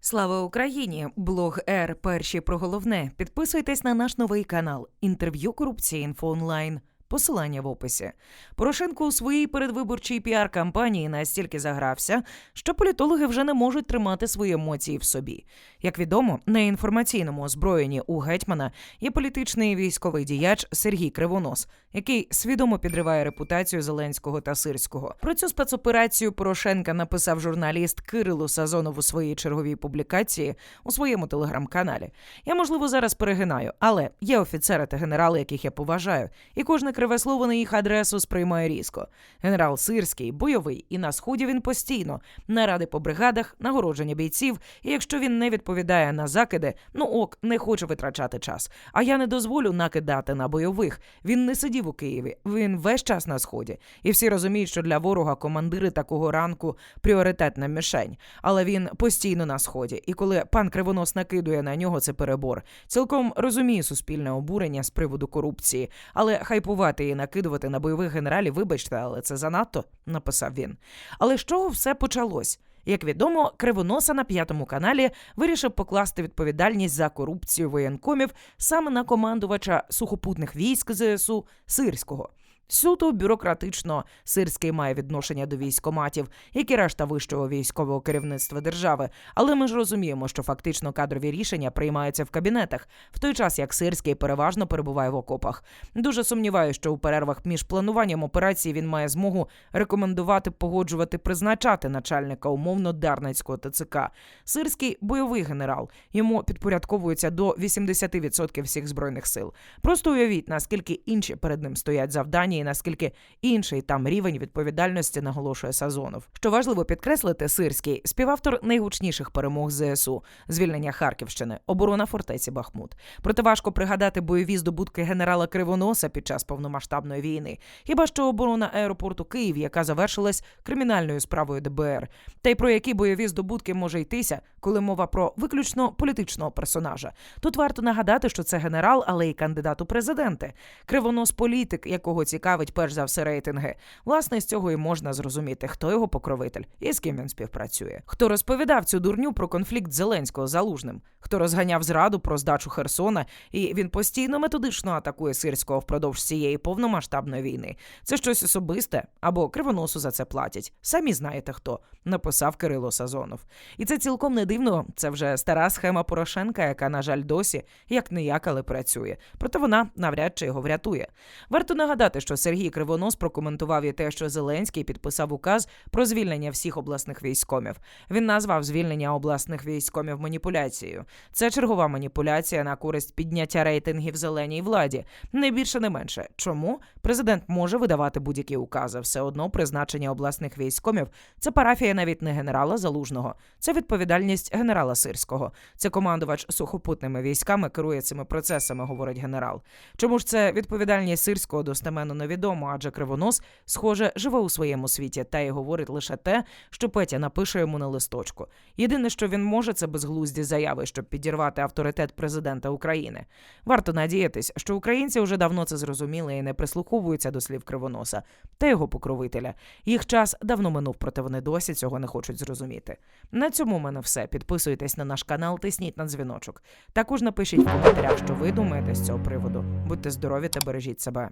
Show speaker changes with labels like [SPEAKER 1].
[SPEAKER 1] Слава Україні! Блог Р. Перші про головне. Підписуйтесь на наш новий канал. Інтерв'ю корупції інфо онлайн. Посилання в описі. Порошенко у своїй передвиборчій піар-кампанії настільки загрався, що політологи вже не можуть тримати свої емоції в собі. Як відомо, на інформаційному озброєнні у гетьмана є політичний військовий діяч Сергій Кривонос, який свідомо підриває репутацію Зеленського та Сирського. Про цю спецоперацію Порошенка написав журналіст Кирило Сазонов у своїй черговій публікації у своєму телеграм-каналі. Я можливо зараз перегинаю, але є офіцери та генерали, яких я поважаю, і кожне криве слово на їх адресу сприймаю різко. Генерал Сирський бойовий, і на сході він постійно наради по бригадах, нагородження бійців. І якщо він не відповідає на закиди, ну ок, не хоче витрачати час. А я не дозволю накидати на бойових. Він не сидів у Києві, він весь час на сході. І всі розуміють, що для ворога командири такого ранку пріоритетна мішень. Але він постійно на сході. І коли пан Кривонос накидує на нього, це перебор. Цілком розумію суспільне обурення з приводу корупції, але хайпувати і накидувати на бойових генералів, вибачте, але це занадто, написав він. Але з чого все почалось? Як відомо, Кривоноса на п'ятому каналі вирішив покласти відповідальність за корупцію воєнкомів саме на командувача сухопутних військ ЗСУ Сирського. Суто бюрократично Сирський має відношення до військоматів, як і решта вищого військового керівництва держави. Але ми ж розуміємо, що фактично кадрові рішення приймаються в кабінетах, в той час як Сирський переважно перебуває в окопах. Дуже сумніваюся, що у перервах між плануванням операції він має змогу рекомендувати, погоджувати, призначати начальника умовно Дарницького ТЦК. Сирський бойовий генерал. Йому підпорядковується до 80% всіх збройних сил. Просто уявіть, наскільки інші перед ним стоять завдання, і наскільки інший там рівень відповідальності наголошує Сазонов. Що важливо підкреслити, Сирський співавтор найгучніших перемог ЗСУ, звільнення Харківщини, оборона фортеці Бахмут. Проте важко пригадати бойові здобутки генерала Кривоноса під час повномасштабної війни. Хіба що оборона аеропорту Київ, яка завершилась кримінальною справою ДБР, та й про які бойові здобутки може йтися, коли мова про виключно політичного персонажа. Тут варто нагадати, що це генерал, але й кандидат у президенти. Кривонос політик, якого цікавить перш за все рейтинги. Власне, з цього і можна зрозуміти, хто його покровитель і з ким він співпрацює. Хто розповідав цю дурню про конфлікт Зеленського з залужним, хто розганяв зраду про здачу Херсона, і він постійно методично атакує сирського впродовж цієї повномасштабної війни. Це щось особисте або кривоносу за це платять. Самі знаєте хто, написав Кирило Сазонов. І це цілком не дивно. Це вже стара схема Порошенка, яка, на жаль, досі як не як, але працює. Проте вона навряд чи його врятує. Варто нагадати, що Сергій Кривонос прокоментував і те, що Зеленський підписав указ про звільнення всіх обласних військомів. Він назвав звільнення обласних військомів маніпуляцією. Це чергова маніпуляція на користь підняття рейтингів зеленій владі. Не більше, не менше. Чому президент може видавати будь-які укази? Все одно призначення обласних військомів це парафія навіть не генерала Залужного, це відповідальність генерала Сирського. Це командувач сухопутними військами керує цими процесами, говорить генерал. Чому ж це відповідальність Сирського достеменно невідомо, адже Кривонос, схоже, живе у своєму світі та й говорить лише те, що Петя напише йому на листочку. Єдине, що він може, це безглузді заяви, щоб підірвати авторитет президента України. Варто надіятись, що українці вже давно це зрозуміли і не прислуховуються до слів Кривоноса та його покровителя. Їх час давно минув, проте вони досі цього не хочуть зрозуміти. На цьому в мене все. Підписуйтесь на наш канал, тисніть на дзвіночок. Також напишіть в коментарях, що ви думаєте з цього приводу. Будьте здорові та бережіть себе.